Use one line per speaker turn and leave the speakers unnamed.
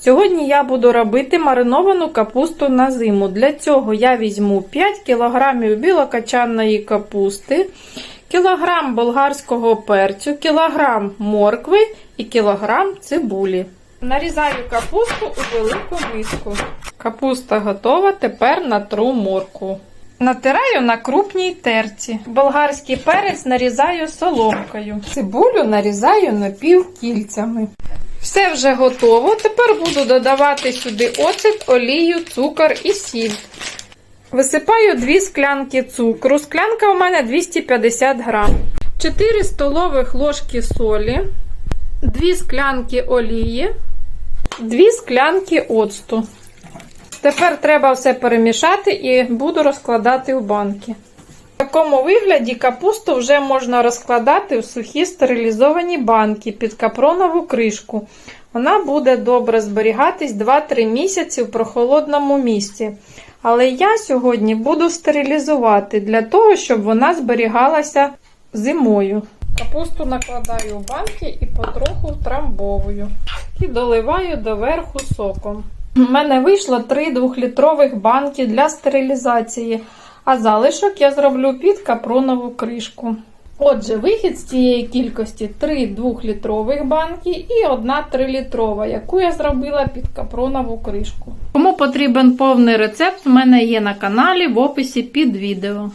Сьогодні я буду робити мариновану капусту на зиму. Для цього я візьму 5 кг білокачанної капусти, кілограм болгарського перцю, кілограм моркви і кілограм цибулі. Нарізаю капусту у велику миску. Капуста готова, тепер натру моркву. Натираю на крупній терці. Болгарський перець нарізаю соломкою. Цибулю нарізаю напівкільцями. Все вже готово. Тепер буду додавати сюди оцет, олію, цукор і сіль. Висипаю 2 склянки цукру. Склянка у мене 250 грам. 4 столових ложки солі, 2 склянки олії, 2 склянки оцту. Тепер треба все перемішати і буду розкладати в банки. Такому вигляді капусту вже можна розкладати в сухі стерилізовані банки під капронову кришку. Вона буде добре зберігатись 2-3 місяці в прохолодному місці. Але я сьогодні буду стерилізувати для того, щоб вона зберігалася зимою. Капусту накладаю в банки і потроху втрамбовую. І доливаю доверху соком. У мене вийшло 3 2-літрових банки для стерилізації, а залишок я зроблю під капронову кришку. Отже, вихід з цієї кількості 3 2-літрових банки і одна 3-літрова, яку я зробила під капронову кришку. Кому потрібен повний рецепт, у мене є на каналі в описі під відео.